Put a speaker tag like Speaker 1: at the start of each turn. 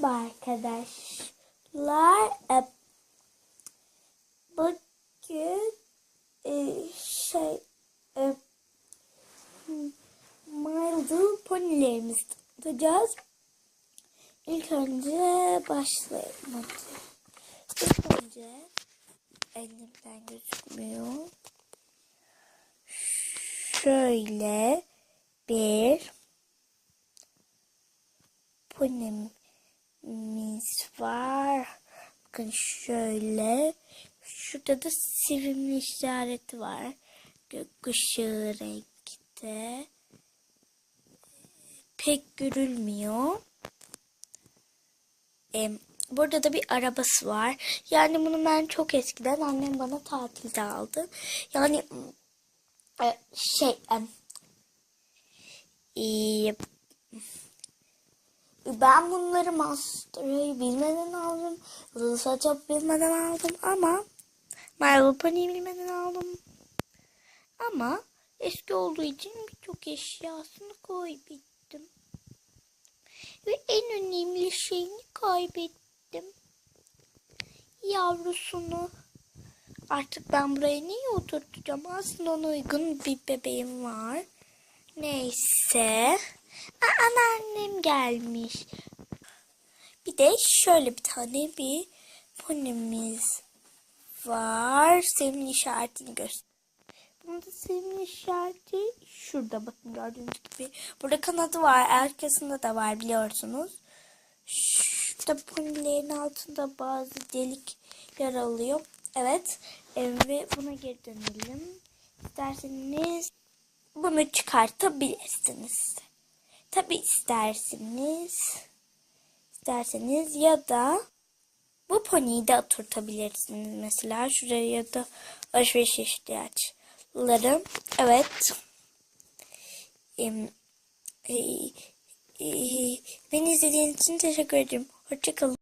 Speaker 1: Merhaba arkadaşlar. E, Bugün e, şey e, My Little Pony'lerimizi tanıtacağız. İlk önce başlayalım hadi. İlk önce elimden gözükmüyor. Şöyle bir ponimiz var. Bakın şöyle. Şurada da sevimli işareti var. Gökkuşağı renkte. Pek görülmüyor. Em, burada da bir arabası var. Yani bunu ben çok eskiden annem bana tatilde aldı. Yani e, şey em, e, ben bunları Master'ı bilmeden aldım. Rıza çok bilmeden aldım ama My Little bilmeden aldım. Ama eski olduğu için birçok eşyasını kaybettim. Ve en önemli şeyini kaybettim. Yavrusunu. Artık ben buraya neyi oturtacağım? Aslında ona uygun bir bebeğim var. Neyse. Aa, anneannem gelmiş. Bir de şöyle bir tane bir ponimiz var. Sevimli işaretini göster. Bunun da sevimli işareti şurada bakın gördüğünüz gibi. Burada kanadı var. Arkasında da var biliyorsunuz. Şurada ponilerin altında bazı delikler alıyor. Evet. E, ve buna geri dönelim. İsterseniz bunu çıkartabilirsiniz. Tabi isterseniz isterseniz ya da bu poniyi de oturtabilirsiniz mesela şuraya ya da alışveriş ihtiyaçları. Evet. E, e, beni izlediğiniz için teşekkür ederim. Hoşçakalın.